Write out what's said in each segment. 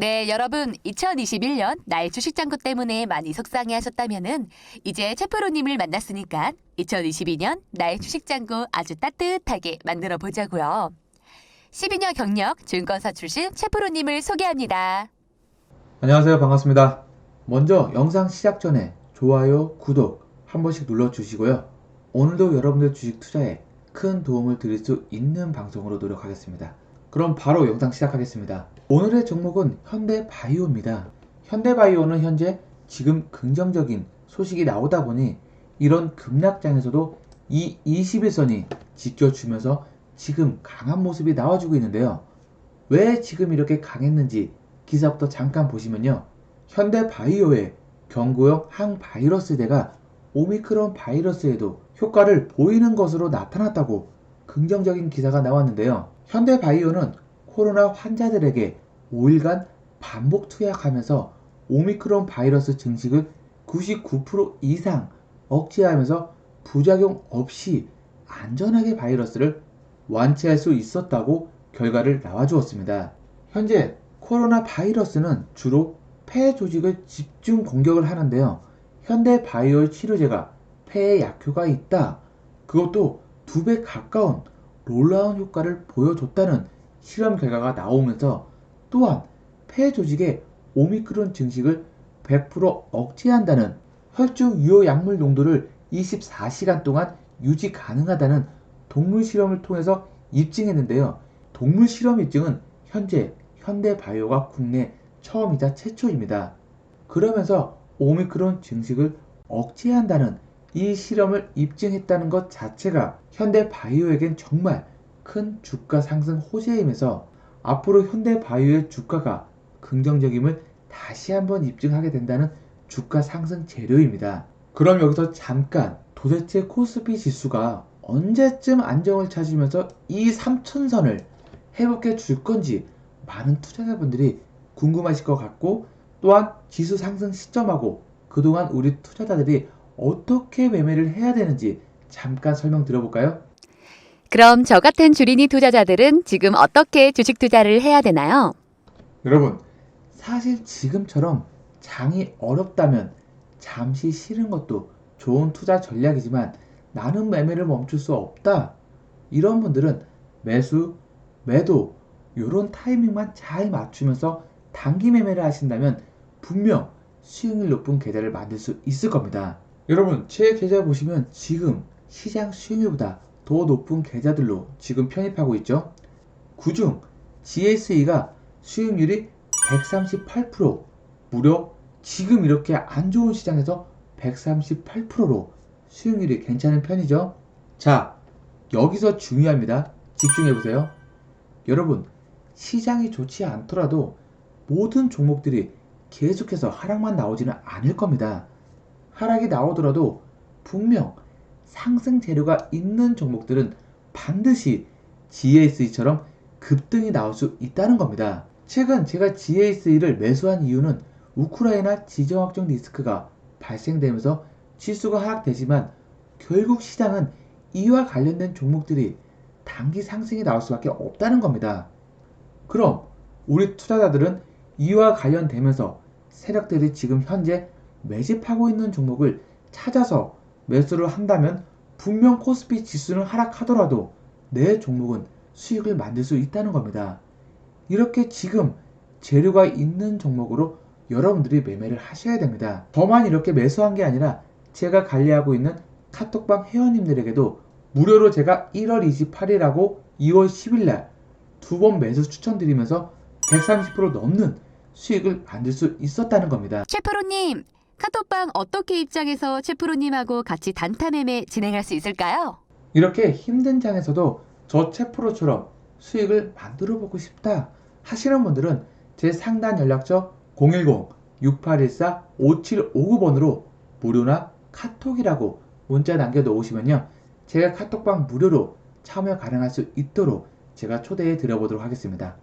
네, 여러분 2021년 나의 주식 잔고 때문에 많이 속상해 하셨다면은 이제 채프로님을 만났으니까 2022년 나의 주식 잔고 아주 따뜻하게 만들어 보자고요. 12년 경력 증권사 출신 채프로님을 소개합니다. 안녕하세요. 반갑습니다. 먼저 영상 시작 전에 좋아요, 구독 한 번씩 눌러주시고요. 오늘도 여러분들 주식 투자에 큰 도움을 드릴 수 있는 방송으로 노력하겠습니다. 그럼 바로 영상 시작하겠습니다. 오늘의 종목은 현대바이오입니다. 현대바이오는 현재 지금 긍정적인 소식이 나오다 보니 이런 급락장에서도 이 21선이 지켜주면서 지금 강한 모습이 나와주고 있는데요. 왜 지금 이렇게 강했는지 기사부터 잠깐 보시면요. 현대바이오의 경구용 항바이러스대가 오미크론 바이러스에도 효과를 보이는 것으로 나타났다고 긍정적인 기사가 나왔는데요. 현대바이오는 코로나 환자들에게 5일간 반복 투약하면서 오미크론 바이러스 증식을 99% 이상 억제하면서 부작용 없이 안전하게 바이러스를 완치할 수 있었다고 결과를 나와주었습니다. 현재 코로나 바이러스는 주로 폐 조직을 집중 공격을 하는데요. 현대 바이오의 치료제가 폐에 약효가 있다. 그것도 두 배 가까운 롤라운 효과를 보여줬다는 실험 결과가 나오면서 또한 폐 조직의 오미크론 증식을 100% 억제한다는 혈중 유효 약물 농도를 24시간 동안 유지 가능하다는 동물 실험을 통해서 입증했는데요. 동물 실험 입증은 현재 현대바이오가 국내 처음이자 최초입니다. 그러면서 오미크론 증식을 억제한다는 이 실험을 입증했다는 것 자체가 현대바이오에겐 정말 큰 주가 상승 호재이면서 앞으로 현대바이오의 주가가 긍정적임을 다시 한번 입증하게 된다는 주가 상승 재료입니다. 그럼 여기서 잠깐 도대체 코스피 지수가 언제쯤 안정을 찾으면서 이 3천선을 회복해 줄 건지 많은 투자자분들이 궁금하실 것 같고 또한 지수 상승 시점하고 그동안 우리 투자자들이 어떻게 매매를 해야 되는지 잠깐 설명 드려볼까요? 그럼 저 같은 주린이 투자자들은 지금 어떻게 주식 투자를 해야 되나요? 여러분, 사실 지금처럼 장이 어렵다면 잠시 쉬는 것도 좋은 투자 전략이지만 나는 매매를 멈출 수 없다. 이런 분들은 매수, 매도, 이런 타이밍만 잘 맞추면서 단기 매매를 하신다면 분명 수익률 높은 계좌를 만들 수 있을 겁니다. 여러분, 제 계좌 보시면 지금 시장 수익률보다 더 높은 계좌들로 지금 편입하고 있죠. 그중 GSE가 수익률이 138% 무려 지금 이렇게 안 좋은 시장에서 138%로 수익률이 괜찮은 편이죠. 자, 여기서 중요합니다. 집중해 보세요. 여러분, 시장이 좋지 않더라도 모든 종목들이 계속해서 하락만 나오지는 않을 겁니다. 하락이 나오더라도 분명 상승 재료가 있는 종목들은 반드시 GASE처럼 급등이 나올 수 있다는 겁니다. 최근 제가 GASE를 매수한 이유는 우크라이나 지정학적 리스크가 발생되면서 지수가 하락되지만 결국 시장은 이와 관련된 종목들이 단기 상승이 나올 수밖에 없다는 겁니다. 그럼 우리 투자자들은 이와 관련되면서 세력들이 지금 현재 매집하고 있는 종목을 찾아서 매수를 한다면 분명 코스피 지수는 하락하더라도 내 종목은 수익을 만들 수 있다는 겁니다. 이렇게 지금 재료가 있는 종목으로 여러분들이 매매를 하셔야 됩니다. 저만 이렇게 매수한 게 아니라 제가 관리하고 있는 카톡방 회원님들에게도 무료로 제가 1월 28일하고 2월 10일날 두 번 매수 추천드리면서 130% 넘는 수익을 만들 수 있었다는 겁니다. 채프로님, 카톡방 어떻게 입장해서 채프로님하고 같이 단타 매매 진행할 수 있을까요? 이렇게 힘든 장에서도 저 채프로처럼 수익을 만들어 보고 싶다 하시는 분들은 제 상단 연락처 010-6814-5759번으로 무료나 카톡이라고 문자 남겨 놓으시면요. 제가 카톡방 무료로 참여 가능할 수 있도록 제가 초대해 드려보도록 하겠습니다.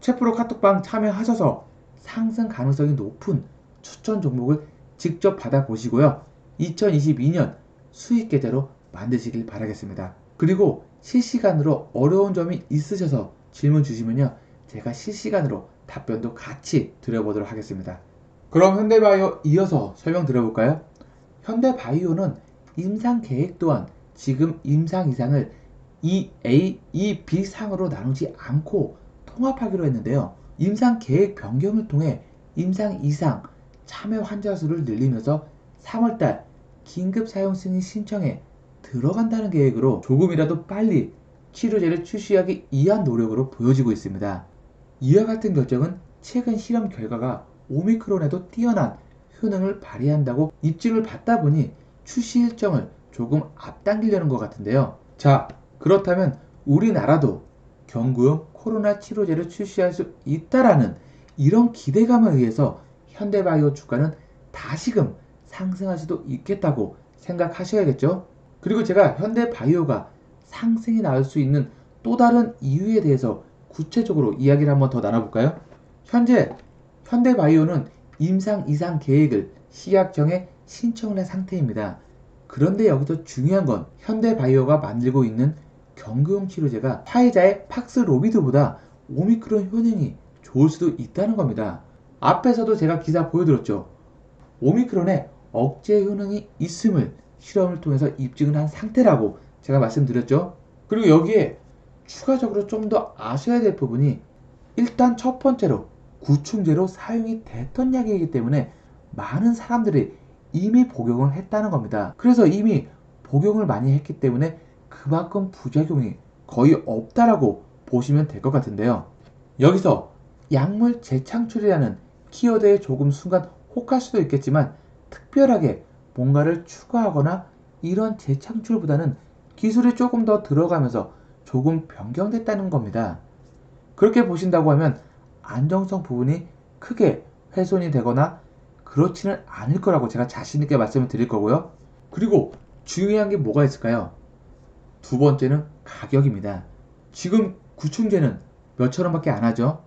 채프로 카톡방 참여하셔서 상승 가능성이 높은 추천 종목을 직접 받아보시고요. 2022년 수익 계좌로 만드시길 바라겠습니다. 그리고 실시간으로 어려운 점이 있으셔서 질문 주시면요. 제가 실시간으로 답변도 같이 드려보도록 하겠습니다. 그럼 현대바이오 이어서 설명 드려볼까요? 현대바이오는 임상 계획 또한 지금 임상 이상을 이 A, 이 B 상으로 나누지 않고 통합하기로 했는데요. 임상 계획 변경을 통해 임상 이상 참여 환자 수를 늘리면서 3월달 긴급 사용 승인 신청에 들어간다는 계획으로 조금이라도 빨리 치료제를 출시하기 위한 노력으로 보여지고 있습니다. 이와 같은 결정은 최근 실험 결과가 오미크론에도 뛰어난 효능을 발휘한다고 입증을 받다 보니 출시 일정을 조금 앞당기려는 것 같은데요. 자, 그렇다면 우리나라도 경구용 코로나 치료제를 출시할 수 있다라는 이런 기대감에 의해서 현대바이오 주가는 다시금 상승할 수도 있겠다고 생각하셔야겠죠. 그리고 제가 현대바이오가 상승이 나올 수 있는 또 다른 이유에 대해서 구체적으로 이야기를 한번 더 나눠볼까요? 현재 현대바이오는 임상 이상 계획을 시약정에 신청을 한 상태입니다. 그런데 여기서 중요한 건 현대바이오가 만들고 있는 경구용 치료제가 화이자의 팍스로비드보다 오미크론 효능이 좋을 수도 있다는 겁니다. 앞에서도 제가 기사 보여드렸죠. 오미크론에 억제 효능이 있음을 실험을 통해서 입증을 한 상태라고 제가 말씀드렸죠. 그리고 여기에 추가적으로 좀 더 아셔야 될 부분이 일단 첫 번째로 구충제로 사용이 됐던 약이기 때문에 많은 사람들이 이미 복용을 했다는 겁니다. 그래서 이미 복용을 많이 했기 때문에 그만큼 부작용이 거의 없다라고 보시면 될 것 같은데요. 여기서 약물 재창출이라는 키워드에 조금 순간 혹할 수도 있겠지만 특별하게 뭔가를 추가하거나 이런 재창출보다는 기술이 조금 더 들어가면서 조금 변경됐다는 겁니다. 그렇게 보신다고 하면 안정성 부분이 크게 훼손이 되거나 그렇지는 않을 거라고 제가 자신있게 말씀을 드릴 거고요. 그리고 중요한 게 뭐가 있을까요? 두 번째는 가격입니다. 지금 구충제는 몇천 원밖에 안 하죠.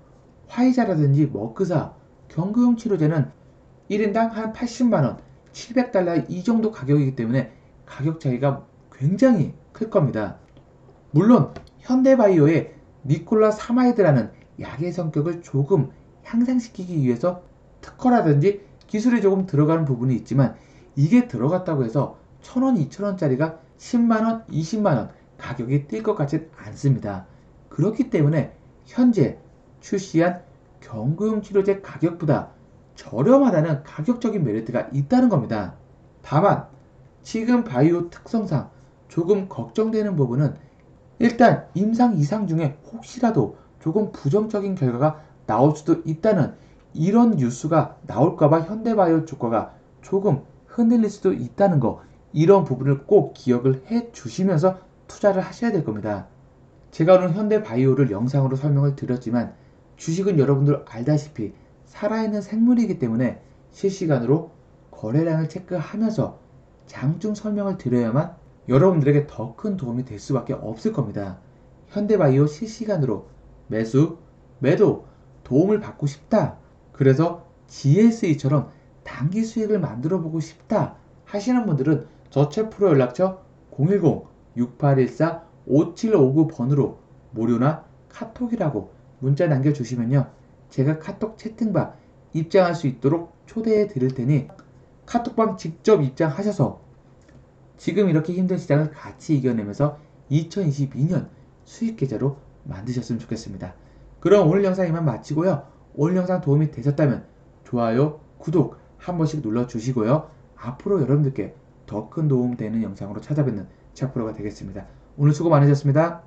화이자라든지 머크사, 경구용 치료제는 1인당 한 80만원, 700달러 이 정도 가격이기 때문에 가격 차이가 굉장히 클 겁니다. 물론 현대바이오의 니콜라 사마이드라는 약의 성격을 조금 향상시키기 위해서 특허라든지 기술이 조금 들어가는 부분이 있지만 이게 들어갔다고 해서 1000원, 2000원짜리가 10만원, 20만원 가격이 뛸 것 같진 않습니다. 그렇기 때문에 현재 출시한 경구용 치료제 가격보다 저렴하다는 가격적인 메리트가 있다는 겁니다. 다만 지금 바이오 특성상 조금 걱정되는 부분은 일단 임상 이상 중에 혹시라도 조금 부정적인 결과가 나올 수도 있다는 이런 뉴스가 나올까봐 현대바이오 주가가 조금 흔들릴 수도 있다는 거 이런 부분을 꼭 기억을 해 주시면서 투자를 하셔야 될 겁니다. 제가 오늘 현대바이오를 영상으로 설명을 드렸지만 주식은 여러분들 알다시피 살아있는 생물이기 때문에 실시간으로 거래량을 체크하면서 장중 설명을 드려야만 여러분들에게 더 큰 도움이 될 수밖에 없을 겁니다. 현대바이오 실시간으로 매수, 매도, 도움을 받고 싶다. 그래서 GSE처럼 단기 수익을 만들어 보고 싶다 하시는 분들은 저체 프로 연락처 010-6814-5759번으로 무료나 카톡이라고 문자 남겨주시면요. 제가 카톡 채팅방 입장할 수 있도록 초대해 드릴 테니 카톡방 직접 입장하셔서 지금 이렇게 힘든 시장을 같이 이겨내면서 2022년 수익 계좌로 만드셨으면 좋겠습니다. 그럼 오늘 영상 이만 마치고요. 오늘 영상 도움이 되셨다면 좋아요, 구독 한 번씩 눌러주시고요. 앞으로 여러분들께 더 큰 도움 되는 영상으로 찾아뵙는 차프로가 되겠습니다. 오늘 수고 많으셨습니다.